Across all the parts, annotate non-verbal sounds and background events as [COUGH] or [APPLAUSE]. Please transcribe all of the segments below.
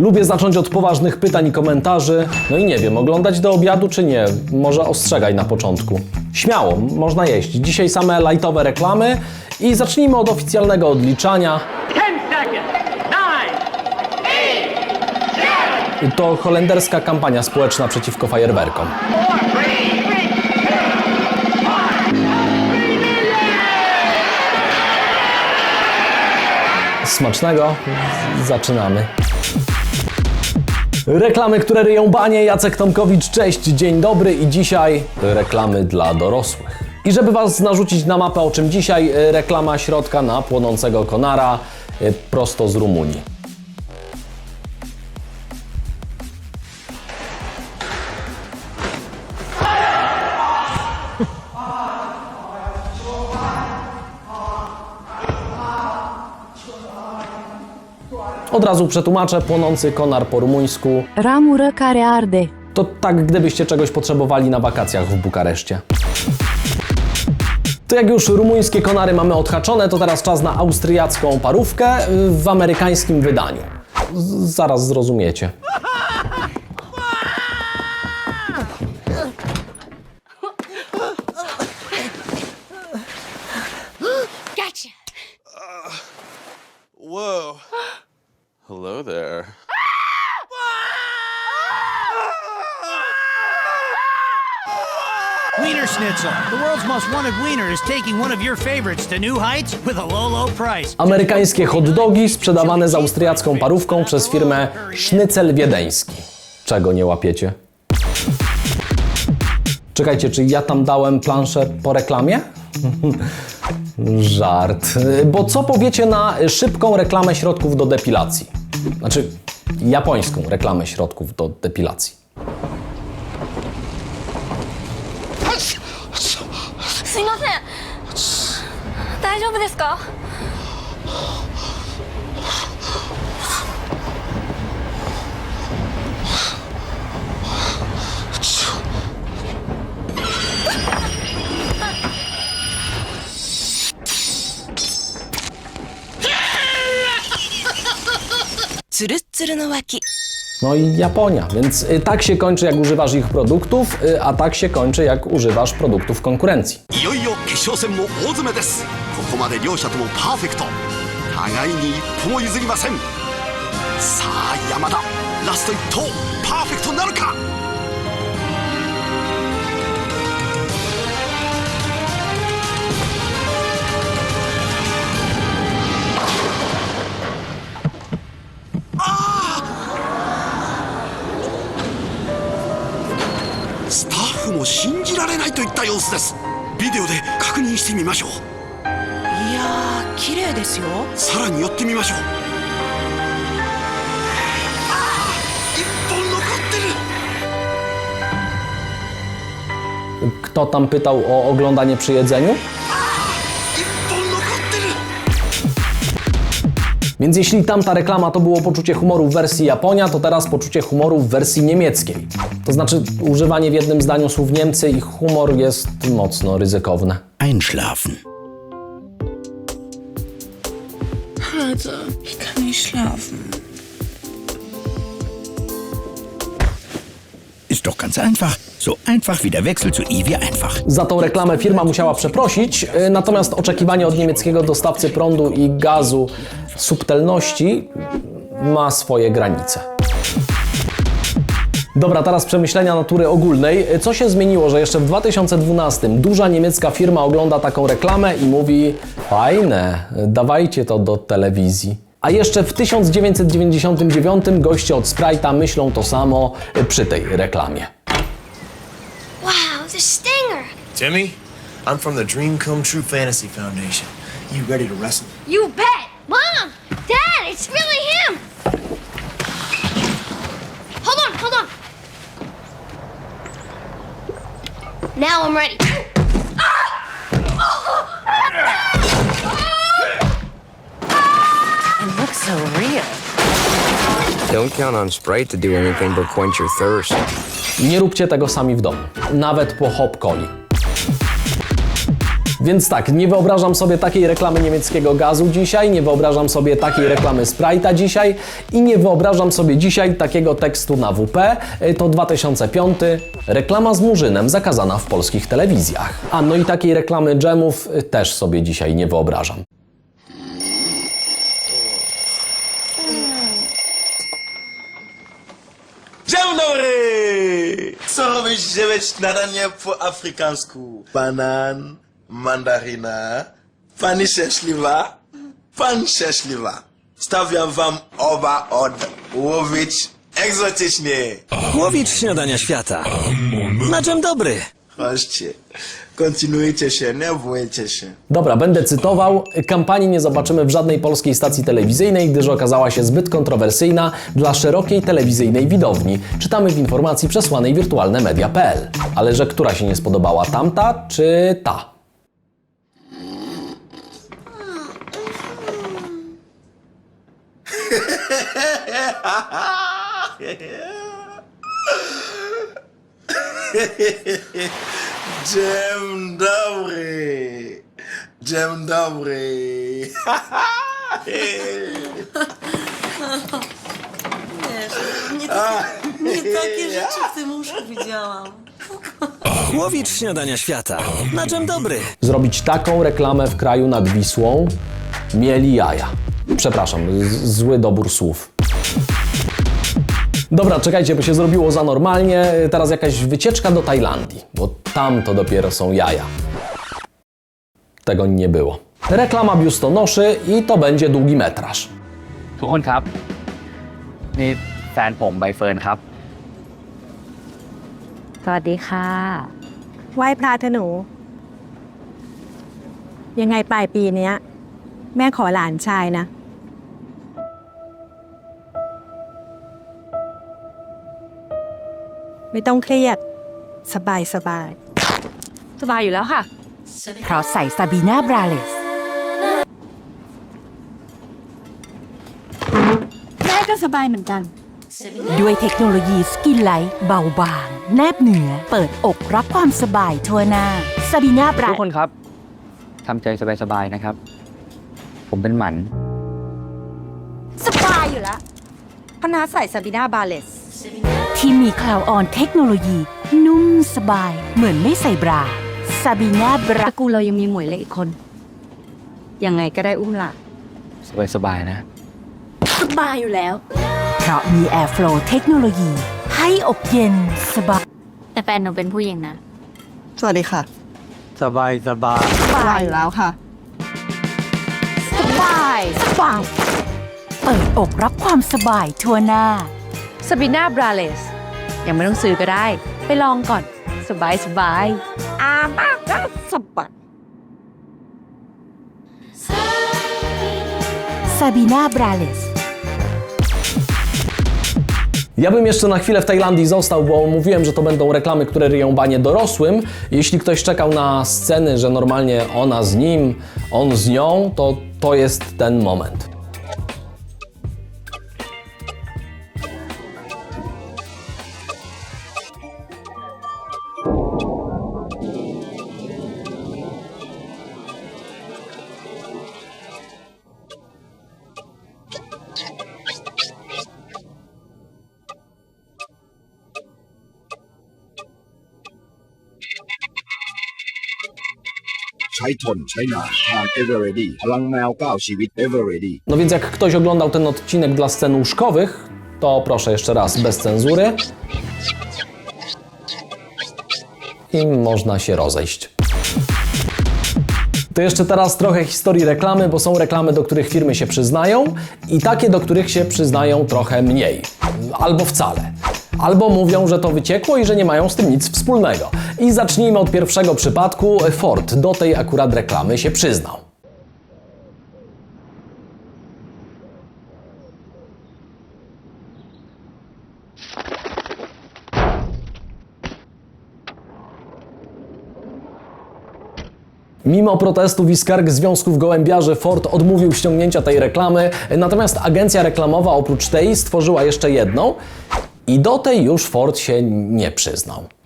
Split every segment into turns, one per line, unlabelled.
Lubię zacząć od poważnych pytań i komentarzy. No i nie wiem, oglądać do obiadu czy nie? Może ostrzegaj na początku. Śmiało, można jeść. Dzisiaj same lightowe reklamy i zacznijmy od oficjalnego odliczania.
10 seconds. Nine.
To holenderska kampania społeczna przeciwko fajerwerkom. Smacznego. Zaczynamy. Reklamy, które ryją banie. Jacek Tomkowicz, cześć, dzień dobry i dzisiaj reklamy dla dorosłych. I żeby Was narzucić na mapę, o czym dzisiaj, y, reklama środka na płonącego konara y, prosto z Rumunii. Od razu przetłumaczę, płonący konar po rumuńsku
Ramură care arde.
to tak, gdybyście czegoś potrzebowali na wakacjach w Bukareszcie. To jak już rumuńskie konary mamy odhaczone, to teraz czas na austriacką parówkę w amerykańskim wydaniu. Z- zaraz zrozumiecie.
Hello there.
Wiener Schnitzel, the world's most wanted wiener, is taking one of your favorites to new heights with a low, low price.
Amerykańskie hot dogi sprzedawane z austriacką parówką przez firmę Sznycel Wiedeński. Czego nie łapiecie? Czekajcie, czy ja tam dałem planszę po reklamie? [LAUGHS] Żart. Bo co powiecie na szybką reklamę środków do depilacji? Znaczy, japońską reklamę środków do depilacji.
Daijoubu?
No i Japonia, więc y, tak się kończy, jak używasz ich produktów, y, a tak się kończy, jak używasz produktów konkurencji.
いよいよ決勝戦も大詰めですここまで両者ともパーフェクト互いに一歩も譲りませんさあ山田ラスト1投パーフェクトなるか も信じられないといった様子ですビデオで確認してみましょう
いやー綺麗ですよ
さらに寄ってみましょうああ一本残ってる
Kto tam pytał o oglądanie przy jedzeniu? Więc jeśli tamta reklama to było poczucie humoru w wersji Japonia, to teraz poczucie humoru w wersji niemieckiej. To znaczy używanie w jednym zdaniu słów Niemcy i humor jest mocno ryzykowne.
Einschlafen.
Also, ich kann nicht schlafen.
Ist doch ganz einfach. So einfach wie der Wechsel zu Iwi einfach.
Za tą reklamę firma musiała przeprosić, y, natomiast oczekiwanie od niemieckiego dostawcy prądu i gazu subtelności ma swoje granice. Dobra, teraz przemyślenia natury ogólnej. Co się zmieniło, że jeszcze w 2012 duża niemiecka firma ogląda taką reklamę i mówi fajne, dawajcie to do telewizji. A jeszcze w 1999 goście od Sprite'a myślą to samo przy tej reklamie.
Wow, the stinger.
Timmy, I'm from the Dream Come True Fantasy Foundation. You ready to wrestle?
You bet. Now I'm ready.
It looks so real.
Don't count on Sprite to do anything but quench your thirst.
Nie róbcie tego sami w domu, nawet po hop coli. Więc tak, nie wyobrażam sobie takiej reklamy niemieckiego gazu dzisiaj, nie wyobrażam sobie takiej reklamy Sprite'a dzisiaj i nie wyobrażam sobie dzisiaj takiego tekstu na WP. Y, To 2005, reklama z murzynem zakazana w polskich telewizjach. A no i takiej reklamy dżemów y, też sobie dzisiaj nie wyobrażam.
Dzień! Co robisz, żeby śniadanie po afrykańsku? Banan, mandarina, pani szczęśliwa, pan szczęśliwa. Stawiam wam oba od łowić egzotycznie.
Łowicz śniadania świata. Na czym dobry?
Chodźcie, kontynuujcie się, nie bójcie się.
Dobra, będę cytował. Kampanii nie zobaczymy w żadnej polskiej stacji telewizyjnej, gdyż okazała się zbyt kontrowersyjna dla szerokiej telewizyjnej widowni. Czytamy w informacji przesłanej wirtualnemedia.pl. Ale że która się nie spodobała, tamta czy ta?
Dzień dobry. Dzień dobry.
Nie takie rzeczy w tym łóżku widziałam.
Łowicz śniadania świata. Na czym dobry?
Zrobić taką reklamę w kraju nad Wisłą mieli jaja. Przepraszam, z- zły dobór słów. Dobra, czekajcie, bo się zrobiło za normalnie. Teraz jakaś wycieczka do Tajlandii, bo tam to dopiero są jaja. Tego nie było. Reklama biustonoszy i to będzie długi metraż.
ทุกคนครับ นี่แฟนผมใบเฟิร์นครับ
สวัสดีค่ะ
ไหว้พระเถอะหนู ยังไงปลายปีเนี้ย แม่ขอหลานชายนะ ไม่ต้องเครียด สบายสบาย
สบายอยู่แล้วค่ะ
เพราะใส่ซาบีนาบราเลส
แม่ก็สบายเหมือนกัน
ด้วยเทคโนโลยีสกินไลท์เบาบาง แนบเหนือ เปิดอกรับความสบายทั่วหน้าซาบีนาบรา
ทุกคนครับ ทำใจสบายๆนะครับ ผมเป็นหมัน
สบายอยู่แล้วพนาใส่ซาบิน่าบาเลส
ที่มีคลาวออนเทคโนโลยี นุ่มสบาย เหมือนไม่ใส่บราซาบีนาบ
ต
รา
ระกูลเรายังมีหมวยเล็กอีกคน ยังไงก็ได้อุ้มหลาน
สบายๆนะ
สบายอยู่แล้ว
เพราะมี Airflow เทคโนโลยี ให้อกเย็นสบาย
แต่แฟนหนูเป็นผู้หญิงนะ
สวัสดีค่ะ
สบายสบาย
สบายอยู่แล้วค่ะ
สบาย
สบาย เปิดอกรับความสบายทั่วหน้า
ซา ยังไม่ต้องซื้อก็ได้ ไปลองก่อน สบายสบายอามากก็สบาย
Sabina Brales.
Ja bym jeszcze na chwilę w Tajlandii został, bo mówiłem, że to będą reklamy, które ryją banie dorosłym. Jeśli ktoś czekał na sceny, że normalnie ona z nim, on z nią, to to jest ten moment. No więc jak ktoś oglądał ten odcinek dla scen łóżkowych, to proszę jeszcze raz, bez cenzury. I można się rozejść. To jeszcze teraz trochę historii reklamy, bo są reklamy, do których firmy się przyznają i takie, do których się przyznają trochę mniej. Albo wcale. Albo mówią, że to wyciekło i że nie mają z tym nic wspólnego. I zacznijmy od pierwszego przypadku. Ford do tej akurat reklamy się przyznał. Mimo protestów i skarg związków gołębiarzy Ford odmówił ściągnięcia tej reklamy, natomiast agencja reklamowa oprócz tej stworzyła jeszcze jedną i do tej już Ford się nie przyznał.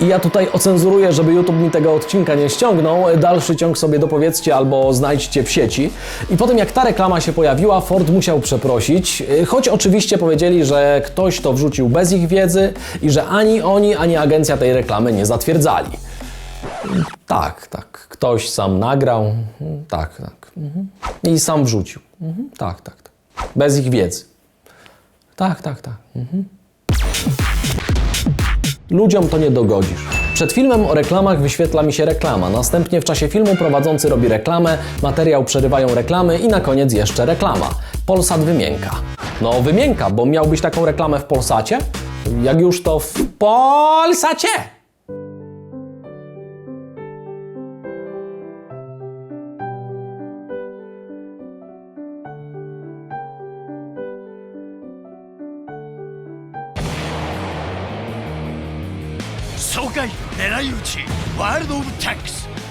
I ja tutaj ocenzuruję, żeby YouTube mi tego odcinka nie ściągnął. Dalszy ciąg sobie dopowiedzcie albo znajdźcie w sieci. I po tym jak ta reklama się pojawiła, Ford musiał przeprosić, choć oczywiście powiedzieli, że ktoś to wrzucił bez ich wiedzy i że ani oni, ani agencja tej reklamy nie zatwierdzali. Tak, tak. Ktoś sam nagrał. Tak, tak. Mhm. I sam wrzucił. Mhm. Tak, tak, tak. Bez ich wiedzy. Tak, tak, tak. Mhm. Ludziom to nie dogodzisz. Przed filmem o reklamach wyświetla mi się reklama, następnie w czasie filmu prowadzący robi reklamę, materiał przerywają reklamy i na koniec jeszcze reklama. Polsat wymienka. No wymienka, bo miał być taką reklamę w Polsacie? Jak już to w Polsacie!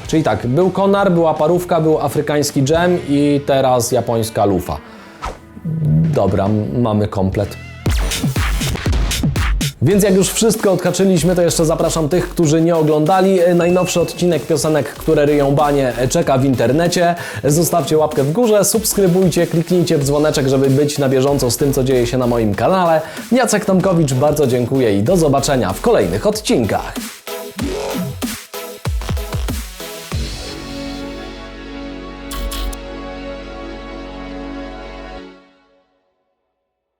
Czyli tak, był konar, była parówka, był afrykański dżem i teraz japońska lufa. Dobra, mamy komplet. Więc jak już wszystko odhaczyliśmy, to jeszcze zapraszam tych, którzy nie oglądali. E, Najnowszy odcinek piosenek, które ryją banie, e, czeka w internecie. Zostawcie łapkę w górze, subskrybujcie, kliknijcie w dzwoneczek, żeby być na bieżąco z tym, co dzieje się na moim kanale. Jacek Tomkowicz, bardzo dziękuję i do zobaczenia w kolejnych odcinkach.